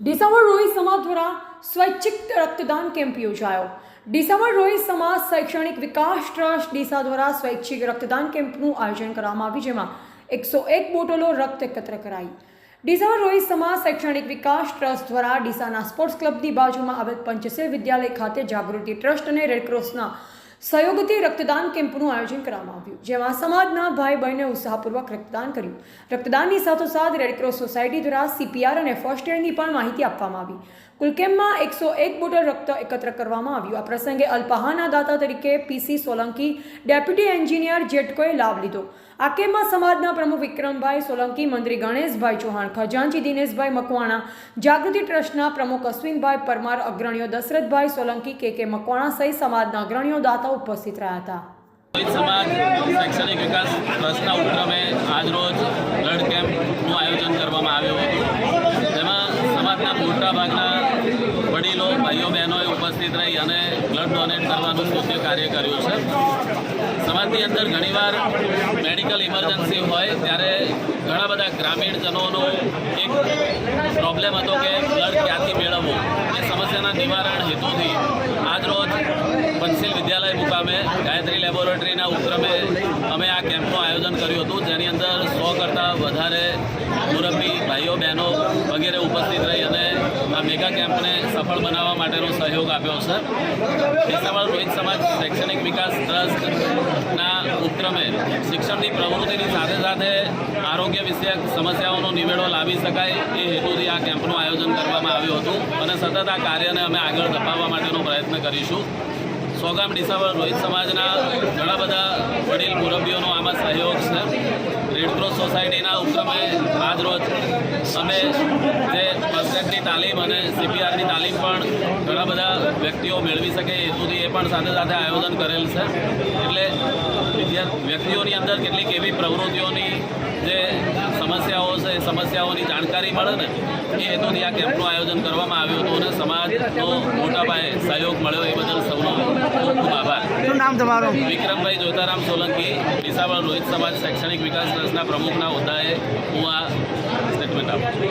December Rohit સમાજ દ્વારા સ્વૈચ્છિક રક્તદાન કેમ્પ યોજાયો. ડિસેમ્બર રોહિત સમાજ શૈક્ષણિક વિકાસ ટ્રસ્ટ ડીસા દ્વારા સ્વૈચ્છિક રક્તદાન કેમ્પનું આયોજન કરવામાં આવ્યું, જેમાં એકસો એક બોટલો રક્ત એકત્ર કરાઈ. ડિસેમ્બર રોહિત સમાજ શૈક્ષણિક વિકાસ ટ્રસ્ટ દ્વારા ડીસાના સ્પોર્ટ્સ ક્લબની બાજુમાં આવેલ પંચશીલ વિદ્યાલય ખાતે જાગૃતિ ટ્રસ્ટ અને રેડક્રોસના સહયોગથી રક્તદાન કેમ્પનું આયોજન કરવામાં આવ્યું, જેમાં સમાજના ભાઈ બહેને ઉત્સાહપૂર્વક રક્તદાન કર્યું. રક્તદાનની સાથોસાથ રેડક્રોસ સોસાયટી દ્વારા સીપીઆર અને ફર્સ્ટ એડની પણ માહિતી આપવામાં આવી. કુલ કેમ્પમાં એકસો એક બોટલ રક્ત એકત્ર કરવામાં આવ્યું. આ પ્રસંગે અલ્પાહાના દાતા તરીકે પીસી સોલંકી, ડેપ્યુટી એન્જિનિયર જેટકોએ લાભ લીધો. આ કેમ્પમાં સમાજના પ્રમુખ વિક્રમભાઈ સોલંકી, મંત્રી ગણેશભાઈ ચૌહાણ ખજાનજી દિનેશભાઈ મકવાણા, જાગૃતિ ટ્રસ્ટના પ્રમુખ અશ્વિનભાઈ પરમાર, અગ્રણીઓ દશરથભાઈ સોલંકી, કે કે મકવાણા સહિત સમાજના અગ્રણીઓ દાતા ઉપસ્થિત રહ્યા હતા. સમાજ શૈક્ષણિક વિકાસ ટ્રસ્ટના ઉપક્રમે આજરોજ બ્લડ કેમ્પનું આયોજન કરવામાં આવ્યું હતું. જેમાં સમાજના મોટા ભાગના વડીલો ભાઈઓ બહેનોએ ઉપસ્થિત રહી અને બ્લડ ડોનેટ કરવાનું સ્તુત્ય કાર્ય કર્યું છે. સમાજની અંદર ઘણીવાર મેડિકલ ઇમરજન્સી હોય, ત્યારે ઘણા બધા ગ્રામીણજનોનો એક પ્રોબ્લેમ હતો કે બ્લડ ક્યાંથી મેળવવું? એ સમસ્યાના નિવારણ હેતુથી આજરોજ પંચશીલ વિદ્યાલય મુકામે ગાયત્રી લેબોરેટરીના ઉપક્રમે અમે આ કેમ્પનું આયોજન કર્યું હતું, જેની અંદર સો કરતાં વધારે મુરબ્બી ભાઈઓ બહેનો વગેરે ઉપસ્થિત રહી અને આ મેગા કેમ્પને સફળ બનાવવા માટેનો સહયોગ આપ્યો છે. ડિસેમ્બર રોહિત સમાજ શૈક્ષણિક વિકાસ ટ્રસ્ટના ઉપક્રમે શિક્ષણની પ્રવૃત્તિની સાથે સાથે આરોગ્ય વિષયક સમસ્યાઓનો નિવેડો લાવી શકાય એ હેતુથી આ કેમ્પનું આયોજન કરવામાં આવ્યું હતું અને સતત આ કાર્યને અમે આગળ ધપાવવા માટેનો પ્રયત્ન કરીશું. સોગામ ડિસાવર રોહિત સમાજના ઘણા બધા વડીલ મુરબ્બીઓનો આમાં સહયોગ છે. રેડક્રોસ સોસાયટીના ઉપક્રમે આજરોજ અમે જે તાલીમ અને સીપીઆરની તાલીમ પણ ઘણા બધા વ્યક્તિઓ મેળવી શકે એ હેતુથી એ પણ સાથે સાથે આયોજન કરેલ છે. એટલે વ્યક્તિઓની અંદર કેટલીક એવી પ્રવૃત્તિઓની જે સમસ્યાઓ છે એ સમસ્યાઓની જાણકારી મળે ને એ હેતુથી આ કેમ્પનું આયોજન કરવામાં આવ્યું હતું અને સમાજનો મોટા પાયે સહયોગ મળ્યો. એ બદલ સૌનો ખૂબ ખૂબ આભાર. શું નામ તમારું? વિક્રમભાઈ જોતારામ સોલંકી ડિસાવળ રોહિત સમાજ શૈક્ષણિક વિકાસ ટ્રસ્ટના પ્રમુખના હોદ્દાએ હું આ સ્ટેટમેન્ટ આપું છું.